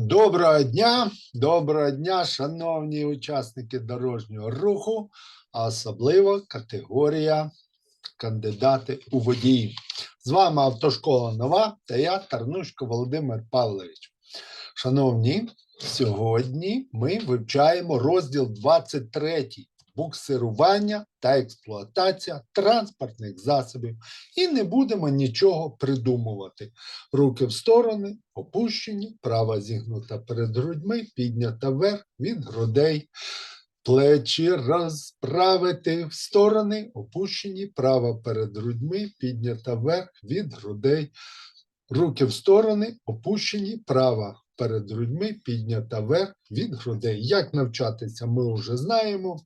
Доброго дня, доброго дня, шановні учасники дорожнього руху, а особливо категорія кандидати у водії. З вами автошкола Нова та я, Тарнушко Володимир Павлович. Шановні, сьогодні ми вивчаємо розділ 23 буксирування та експлуатація транспортних засобів і не будемо нічого придумувати. Руки в сторони, опущені, права зігнута перед грудьми, піднята вверх від грудей. Плечі розправити в сторони, опущені, права перед грудьми, піднята вверх від грудей. Руки в сторони, опущені, права перед грудьми, піднята вверх від грудей. Як навчатися, ми вже знаємо.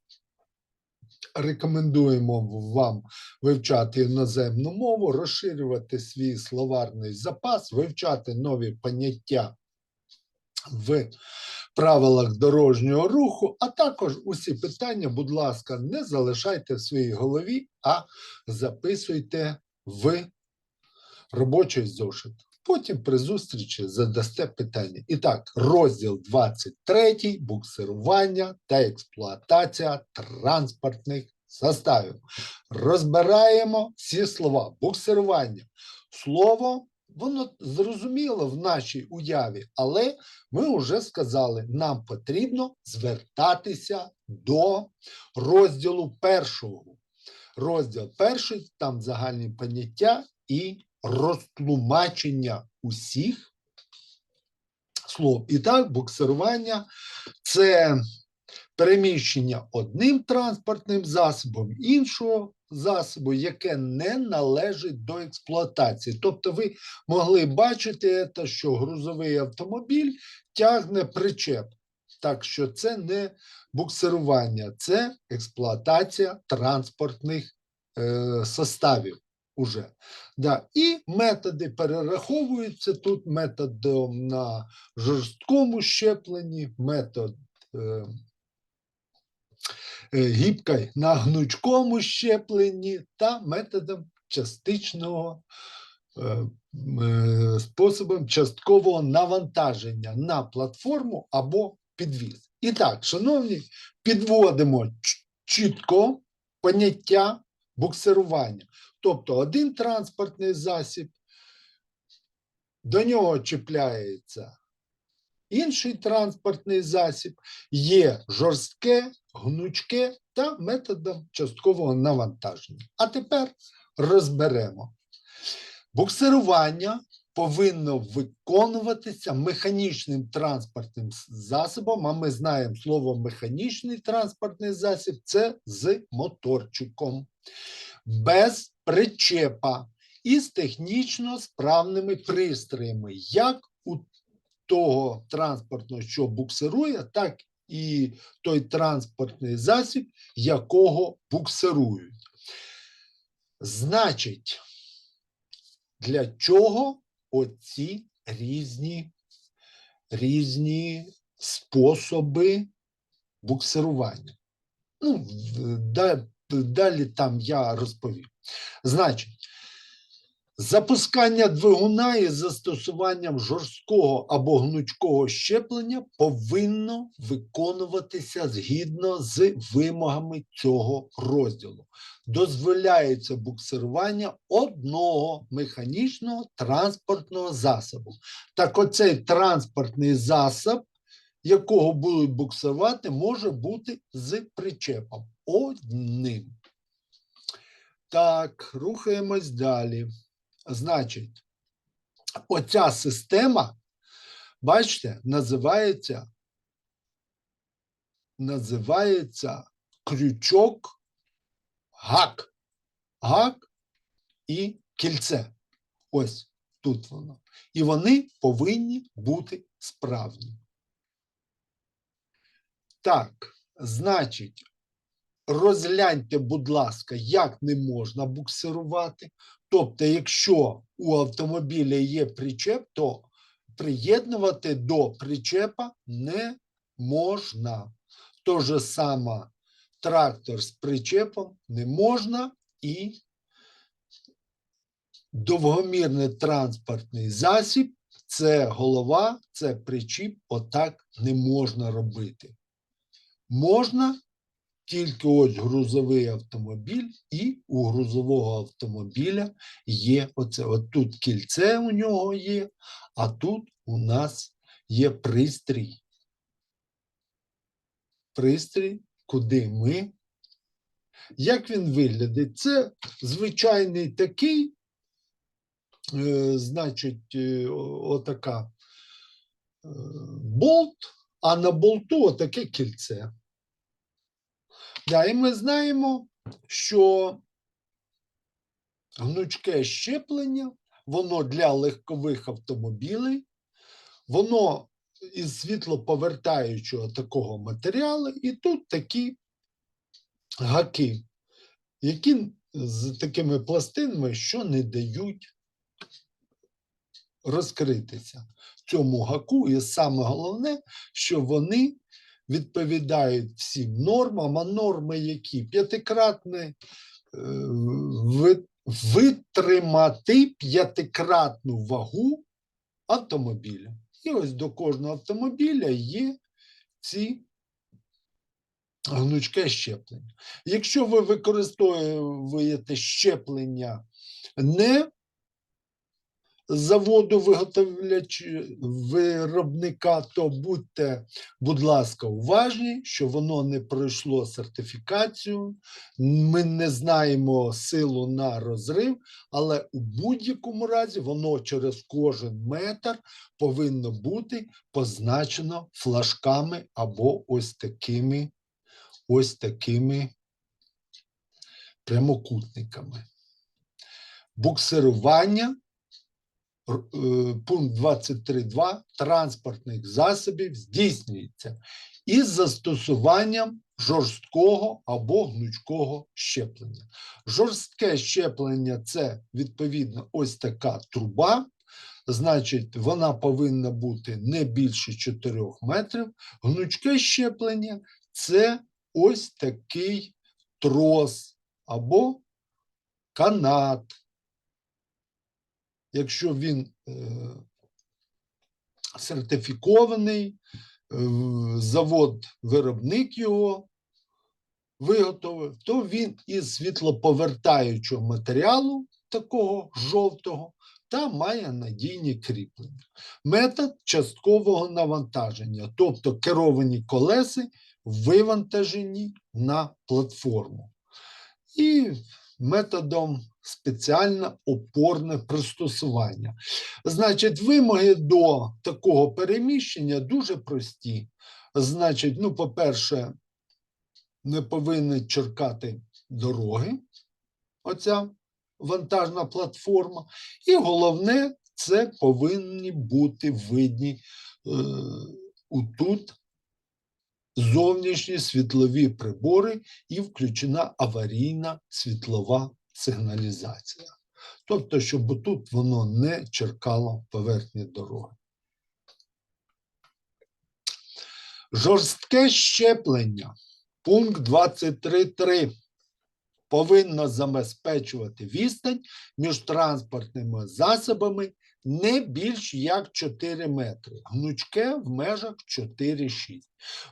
Рекомендуємо вам вивчати іноземну мову, розширювати свій словарний запас, вивчати нові поняття в правилах дорожнього руху, а також усі питання, будь ласка, не залишайте в своїй голові, а записуйте в робочий зошит. Потім при зустрічі задасте питання. І так, розділ 23 буксирування та експлуатація транспортних составів. Розбираємо всі слова. Буксирування. Слово, воно зрозуміло в нашій уяві, але ми вже сказали, нам потрібно звертатися до розділу першого. Розділ перший, там загальні поняття і розтлумачення усіх слов. І так, буксирування це переміщення одним транспортним засобом іншого засобу, яке не належить до експлуатації. Тобто, ви могли бачити, це, що грузовий автомобіль тягне причеп. Так що це не буксирування, це експлуатація транспортних е, составів. Уже. Да. І методи перераховуються тут методом на жорсткому щепленні, метод е, е, гібка на гнучкому щепленні та методом частичного е, е, способом часткового навантаження на платформу або підвіз. І так, шановні, підводимо чітко поняття буксирування. Тобто один транспортний засіб, до нього чіпляється інший транспортний засіб, є жорстке, гнучке та методом часткового навантаження. А тепер розберемо. Буксирування повинно виконуватися механічним транспортним засобом, а ми знаємо слово механічний транспортний засіб це з моторчиком без причепа і з технічно справними пристроями, як у того транспортного, що буксирує, так і той транспортний засіб, якого буксирують. Значить, для чого оці різні, різні способи буксирування? Ну, да- далі там я розповім. Значить, запускання двигуна із застосуванням жорсткого або гнучкого щеплення повинно виконуватися згідно з вимогами цього розділу. Дозволяється буксирування одного механічного транспортного засобу. Так, оцей транспортний засіб, якого будуть буксувати, може бути з причепом одним. Так, рухаємось далі. Значить, оця система, бачите, називається, називається крючок гак. Гак і кільце. Ось тут воно. І вони повинні бути справні. Так, значить, розгляньте, будь ласка, як не можна буксирувати. Тобто, якщо у автомобіля є причеп, то приєднувати до причепа не можна. То же саме трактор з причепом не можна і довгомірний транспортний засіб це голова, це причіп, отак не можна робити. Можна тільки ось грузовий автомобіль, і у грузового автомобіля є оце. От тут кільце у нього є, а тут у нас є пристрій. Пристрій, куди ми. Як він виглядить? Це звичайний такий, е, значить, е, отака е, болт, а на болту отаке кільце. Да, і ми знаємо, що гнучке щеплення, воно для легкових автомобілів, воно із світлоповертаючого такого матеріалу, і тут такі гаки, які з такими пластинами, що не дають розкритися цьому гаку. І саме головне, що вони відповідають всім нормам, а норми які п'ятикратне витримати п'ятикратну вагу автомобіля. І ось до кожного автомобіля є ці гнучке щеплення. Якщо ви використовуєте щеплення не заводу виготовляч виробника, то будьте, будь ласка, уважні, що воно не пройшло сертифікацію. Ми не знаємо силу на розрив, але у будь-якому разі воно через кожен метр повинно бути позначено флажками або ось такими, ось такими прямокутниками. Буксирування пункт 23.2 транспортних засобів здійснюється із застосуванням жорсткого або гнучкого щеплення. Жорстке щеплення це відповідно ось така труба. Значить, вона повинна бути не більше 4 метрів. Гнучке щеплення це ось такий трос або канат якщо він е, сертифікований, е, завод-виробник його виготовив, то він із світлоповертаючого матеріалу, такого жовтого, та має надійні кріплення. Метод часткового навантаження, тобто керовані колеси вивантажені на платформу. І методом спеціальне опорне пристосування. Значить, вимоги до такого переміщення дуже прості. Значить, ну, по-перше, не повинні черкати дороги, оця вантажна платформа. І головне, це повинні бути видні е, утут зовнішні світлові прибори і включена аварійна світлова сигналізація. Тобто, щоб тут воно не черкало поверхні дороги. Жорстке щеплення. Пункт 23.3 повинно забезпечувати відстань між транспортними засобами не більш як 4 метри. Гнучке в межах 4-6.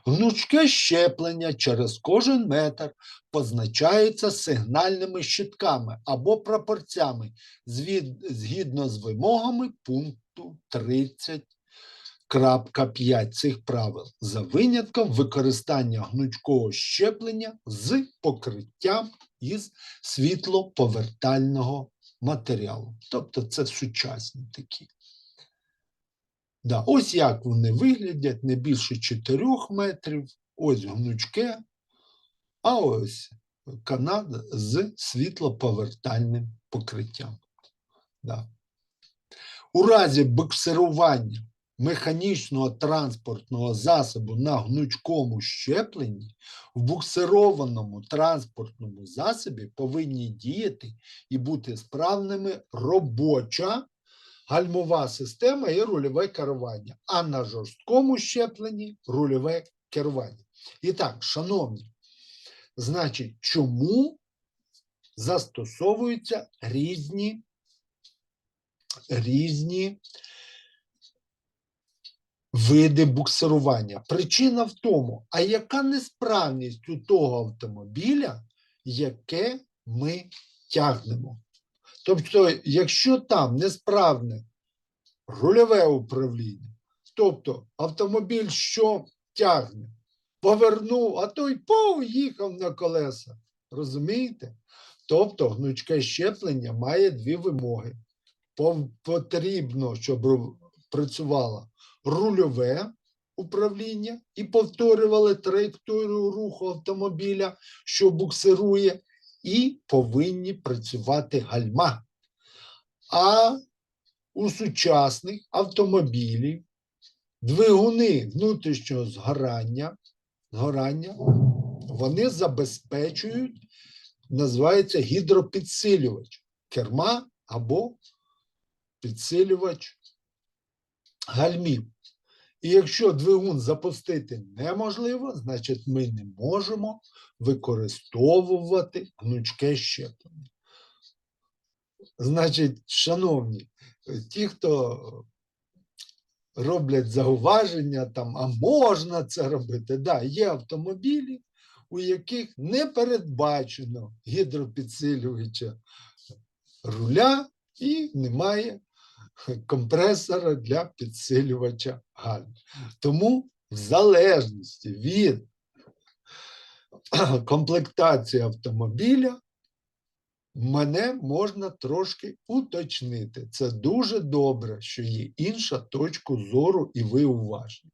Гнучке щеплення через кожен метр позначається сигнальними щитками або прапорцями згідно з вимогами пункту 30.5 цих правил за винятком використання гнучкого щеплення з покриттям із світлоповертального матеріалу. Тобто це сучасні такі. Да, ось як вони виглядять не більше 4 метрів, ось гнучке, а ось канат з світлоповертальним покриттям. Да. У разі буксирування механічного транспортного засобу на гнучкому щепленні в буксированому транспортному засобі повинні діяти і бути справними робоча гальмова система і рульове керування, а на жорсткому щепленні рульове керування. І так, шановні, значить, чому застосовуються різні, різні види буксирування. Причина в тому, а яка несправність у того автомобіля, яке ми тягнемо. Тобто, якщо там несправне рульове управління, тобто автомобіль, що тягне, повернув, а той поїхав на колеса. Розумієте? Тобто гнучке щеплення має дві вимоги. Потрібно, щоб працювало рульове управління і повторювали траєкторію руху автомобіля, що буксирує, і повинні працювати гальма. А у сучасних автомобілів двигуни внутрішнього згорання, згорання вони забезпечують, називається гідропідсилювач керма або підсилювач гальмів. І якщо двигун запустити неможливо, значить ми не можемо використовувати гнучке щеплення. Значить, шановні, ті, хто роблять зауваження, там, а можна це робити. Да, є автомобілі, у яких не передбачено гідропідсилювача руля і немає компресора для підсилювача гальм. Тому, в залежності від комплектації автомобіля, мене можна трошки уточнити. Це дуже добре, що є інша точка зору, і ви уважні.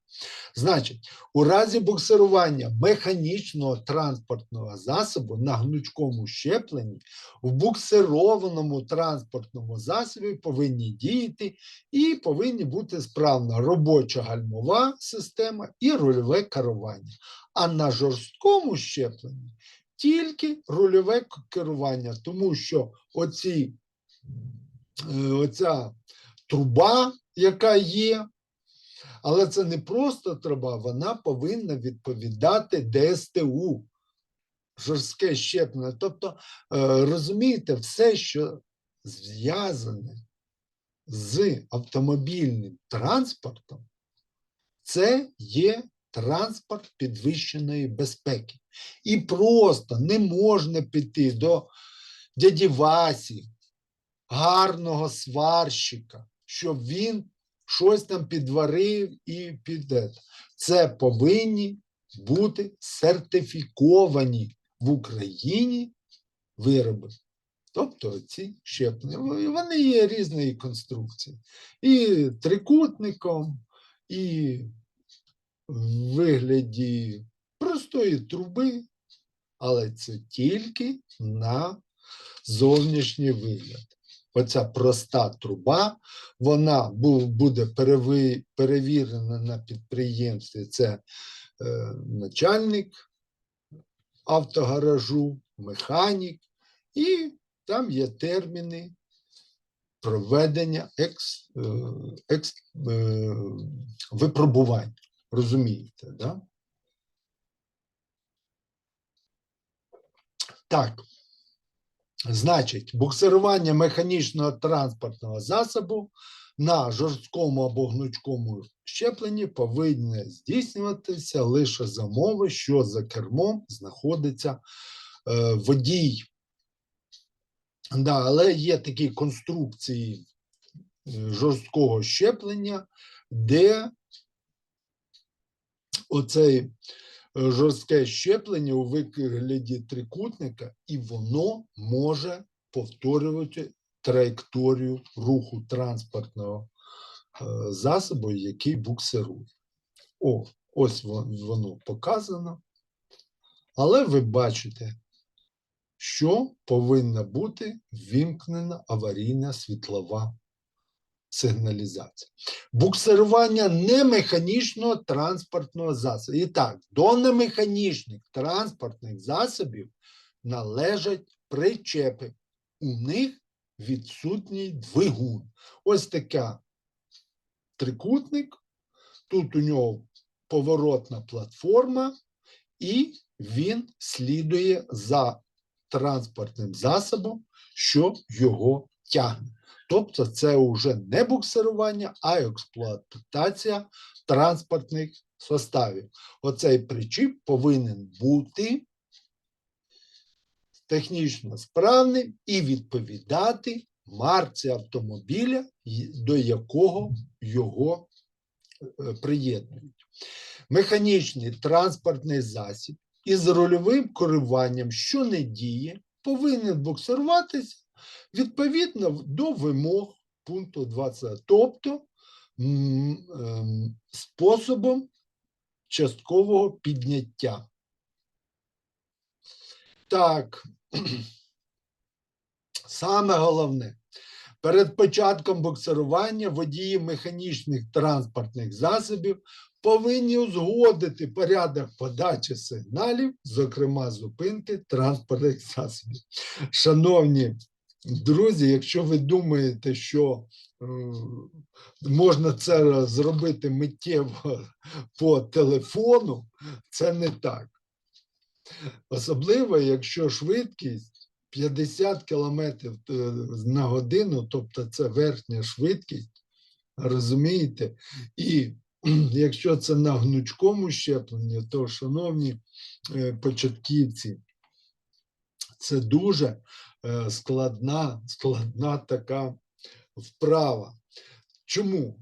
Значить, у разі буксирування механічного транспортного засобу на гнучкому щепленні в буксированому транспортному засобі повинні діяти і повинні бути справна робоча гальмова система і рульове керування. А на жорсткому щепленні тільки рульове керування, тому що оці, е, оця труба, яка є, але це не просто труба, вона повинна відповідати ДСТУ, жорстке щеплення. Тобто, е, розумієте, все, що зв'язане з автомобільним транспортом, це є транспорт підвищеної безпеки. І просто не можна піти до дяді Васі, гарного сварщика, щоб він щось там підварив і піде. Це повинні бути сертифіковані в Україні вироби. Тобто ці щеплення. Вони- є різної конструкції. І трикутником, і в вигляді простої труби, але це тільки на зовнішній вигляд. Оця проста труба, вона бу- буде перевірена на підприємстві. Це е, начальник автогаражу, механік, і там є терміни проведення екс, е, екс, е, випробувань. Розумієте, да? Так. Значить, буксирування механічного транспортного засобу на жорсткому або гнучкому щепленні повинне здійснюватися лише за мови, що за кермом знаходиться е, водій. Да, але є такі конструкції е, жорсткого щеплення, де оцей жорстке щеплення у вигляді трикутника, і воно може повторювати траєкторію руху транспортного е, засобу, який буксирує. О, ось воно показано. Але ви бачите, що повинна бути ввімкнена аварійна світлова сигналізація. Буксирування немеханічного транспортного засобу. І так, до немеханічних транспортних засобів належать причепи. У них відсутній двигун. Ось така трикутник. Тут у нього поворотна платформа, і він слідує за транспортним засобом, що його тягне. Тобто це вже не буксирування, а експлуатація транспортних составів. Оцей причіп повинен бути технічно справним і відповідати марці автомобіля, до якого його е, приєднують. Механічний транспортний засіб із рульовим керуванням, що не діє, повинен буксируватися відповідно до вимог пункту 20, тобто ем, способом часткового підняття. Так, саме головне. Перед початком буксирування водії механічних транспортних засобів повинні узгодити порядок подачі сигналів, зокрема зупинки транспортних засобів. Шановні друзі, якщо ви думаєте, що е, можна це зробити миттєво по телефону, це не так. Особливо, якщо швидкість 50 км на годину, тобто це верхня швидкість, розумієте? І якщо це на гнучкому щепленні, то, шановні е, початківці, це дуже е, складна, складна така вправа. Чому?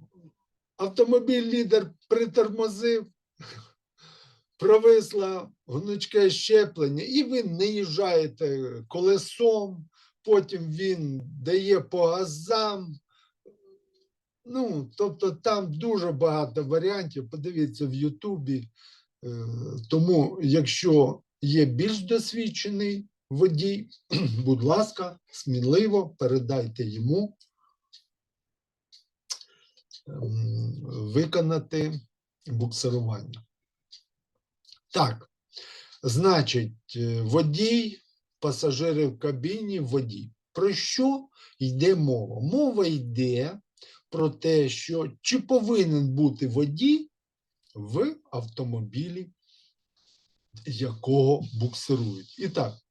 Автомобіль лідер притормозив, провисла гнучке щеплення, і ви не їжджаєте колесом, потім він дає по газам. Ну, тобто там дуже багато варіантів. Подивіться в Ютубі. Е, Тому, якщо є більш досвідчений водій, будь ласка, сміливо передайте йому ем, виконати буксирування. Так, значить, е, водій, пасажири в кабіні, водій. Про що йде мова? Мова йде про те, що чи повинен бути водій в автомобілі, якого буксирують. І так,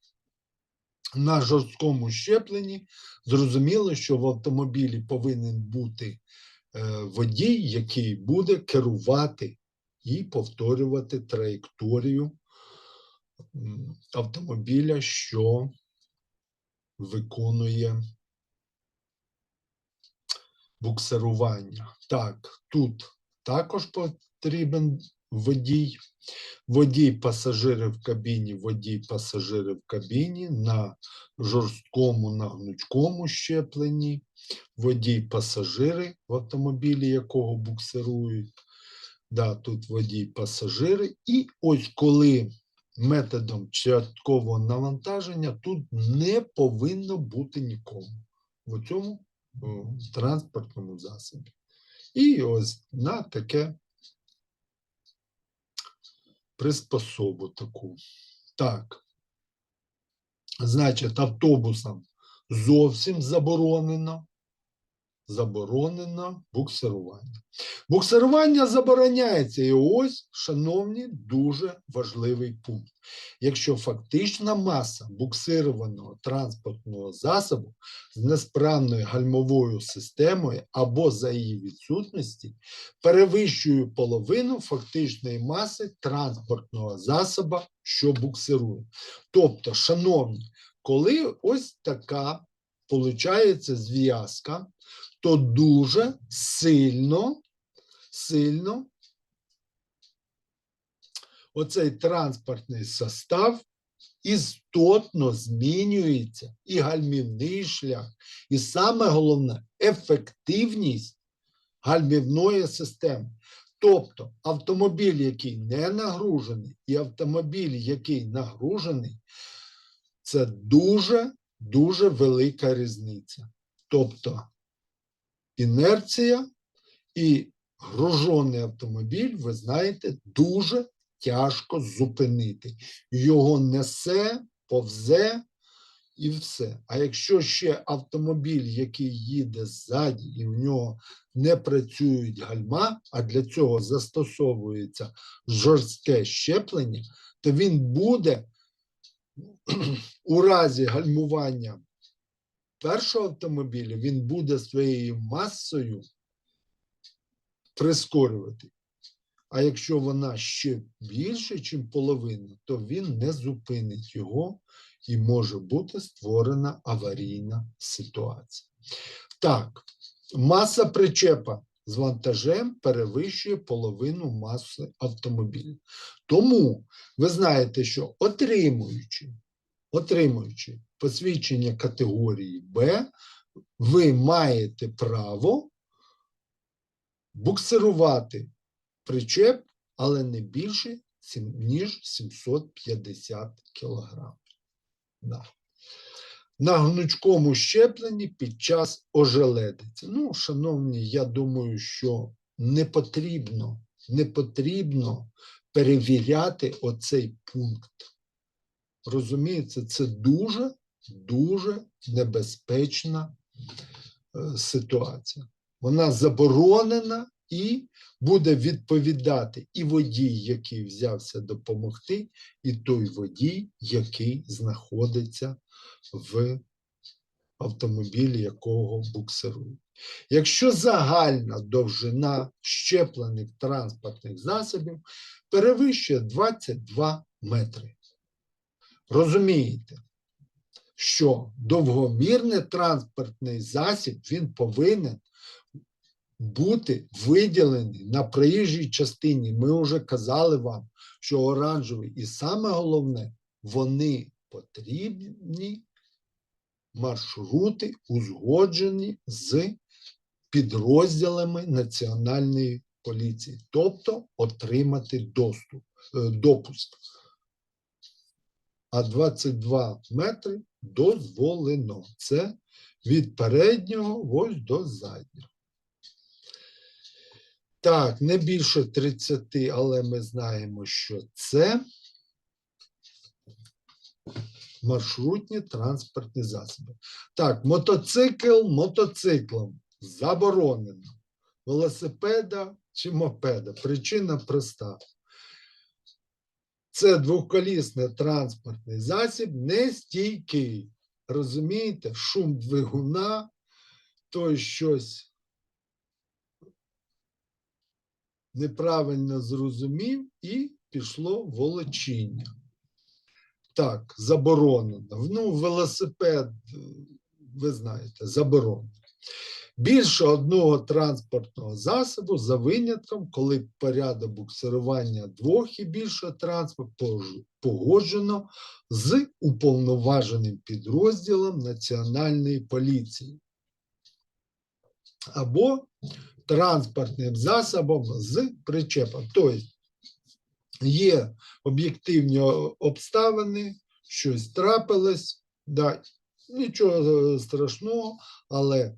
на жорсткому щепленні зрозуміло, що в автомобілі повинен бути е, водій, який буде керувати і повторювати траєкторію автомобіля, що виконує буксирування. Так, тут також потрібен водій. Водій пасажири в кабіні, водій пасажири в кабіні на жорсткому, на гнучкому щепленні, водій пасажири в автомобілі, якого буксирують. Да, тут водій пасажири. І ось коли методом часткового навантаження тут не повинно бути нікому в цьому транспортному засобі. І ось на таке приспособу таку. Так. Значить, автобусам зовсім заборонено. Заборонено буксирування. Буксирування забороняється. І ось, шановні, дуже важливий пункт. Якщо фактична маса буксированого транспортного засобу з несправною гальмовою системою або за її відсутності перевищує половину фактичної маси транспортного засобу, що буксирує. Тобто, шановні, коли ось така получається зв'язка, то дуже сильно, сильно оцей транспортний состав істотно змінюється і гальмівний шлях, і саме головне ефективність гальмівної системи. Тобто автомобіль, який не нагружений, і автомобіль, який нагружений, це дуже дуже велика різниця. Тобто інерція і гружений автомобіль, ви знаєте, дуже тяжко зупинити. Його несе, повзе і все. А якщо ще автомобіль, який їде ззаді, і в нього не працюють гальма, а для цього застосовується жорстке щеплення, то він буде у разі гальмування першого автомобіля він буде своєю масою прискорювати. А якщо вона ще більше, ніж половина, то він не зупинить його і може бути створена аварійна ситуація. Так, маса причепа з вантажем перевищує половину маси автомобіля. Тому ви знаєте, що отримуючи, отримуючи посвідчення категорії Б, ви маєте право буксирувати причеп, але не більше, ніж 750 кг. Да. На гнучкому щепленні під час ожеледиці. Ну, шановні, я думаю, що не потрібно, не потрібно перевіряти оцей пункт. Розумієте, це дуже, дуже небезпечна е, ситуація. Вона заборонена і буде відповідати і водій, який взявся допомогти, і той водій, який знаходиться в автомобілі, якого буксирують. Якщо загальна довжина щеплених транспортних засобів перевищує 22 метри. Розумієте, що довгомірний транспортний засіб він повинен бути виділений на проїжджій частині. Ми вже казали вам, що оранжевий, і саме головне, вони потрібні маршрути узгоджені з підрозділами Національної поліції, тобто отримати доступ, е, допуск. А 22 метри дозволено. Це від переднього ось до заднього. Так, не більше 30, але ми знаємо, що це маршрутні транспортні засоби. Так, мотоцикл мотоциклом заборонено. Велосипеда чи мопеда. Причина проста. Це двоколісний транспортний засіб нестійкий. Розумієте, шум двигуна, той щось неправильно зрозумів і пішло волочіння. Так, заборонено. Ну, велосипед, ви знаєте, заборонено. Більше одного транспортного засобу за винятком, коли порядок буксирування двох і більше транспорту погоджено з уповноваженим підрозділом Національної поліції або транспортним засобом з причепом. Тобто є об'єктивні обставини, щось трапилось, да, нічого страшного, але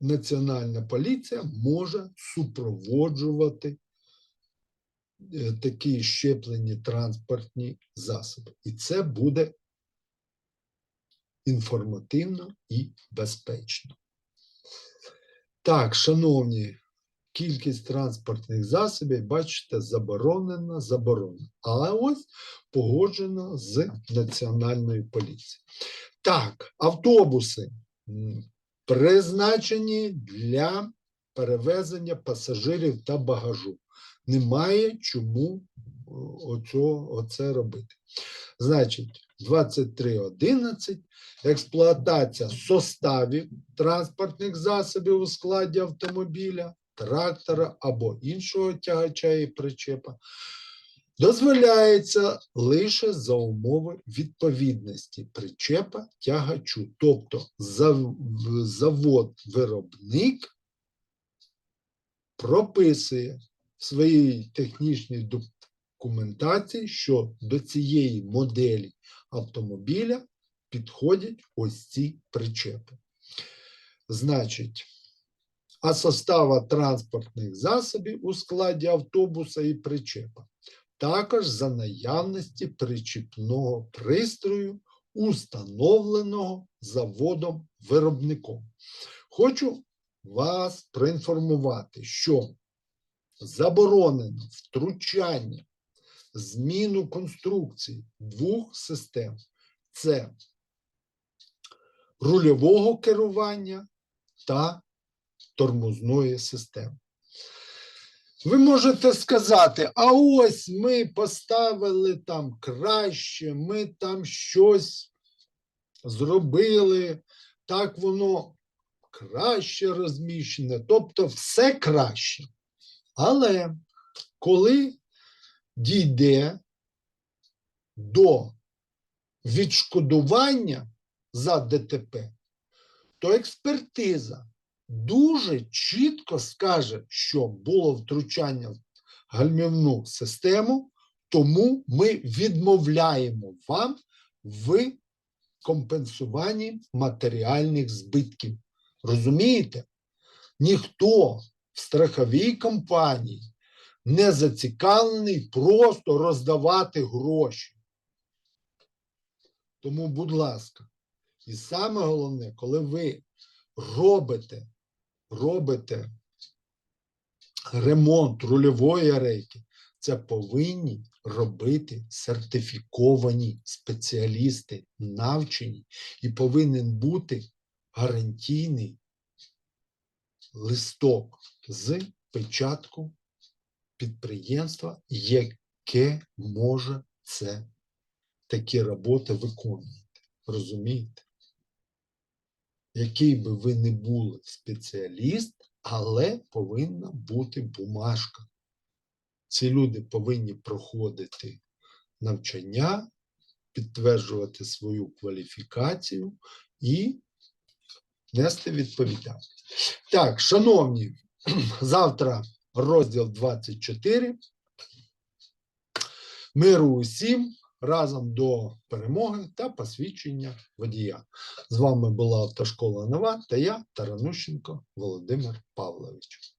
Національна поліція може супроводжувати е, такі щеплені транспортні засоби. І це буде інформативно і безпечно. Так, шановні, кількість транспортних засобів, бачите, заборонена, заборонена. Але ось погоджено з Національною поліцією. Так, автобуси призначені для перевезення пасажирів та багажу. Немає чому о, оцього, оце робити. Значить, 23.11 експлуатація составів транспортних засобів у складі автомобіля, трактора або іншого тягача і причепа дозволяється лише за умови відповідності причепа тягачу. Тобто завод-виробник прописує в своїй технічній документації, що до цієї моделі автомобіля підходять ось ці причепи. Значить, а состава транспортних засобів у складі автобуса і причепа. Також за наявності причіпного пристрою, установленого заводом-виробником. Хочу вас проінформувати, що заборонено втручання, зміну конструкції двох систем. Це рульового керування та тормозної системи. Ви можете сказати, а ось ми поставили там краще, ми там щось зробили, так воно краще розміщене, тобто все краще. Але коли дійде до відшкодування за ДТП, то експертиза дуже чітко скаже, що було втручання в гальмівну систему, тому ми відмовляємо вам в компенсуванні матеріальних збитків. Розумієте? Ніхто в страховій компанії не зацікавлений просто роздавати гроші. Тому, будь ласка, і саме головне, коли ви робите, робите ремонт рульової рейки, це повинні робити сертифіковані спеціалісти, навчені, і повинен бути гарантійний листок з печатку підприємства, яке може це такі роботи виконувати. Розумієте? Який би ви не були спеціаліст, але повинна бути бумажка. Ці люди повинні проходити навчання, підтверджувати свою кваліфікацію і нести відповідальність. Так, шановні, завтра розділ 24. Миру усім разом до перемоги та посвідчення водія. З вами була автошкола Нова та я, Таранущенко Володимир Павлович.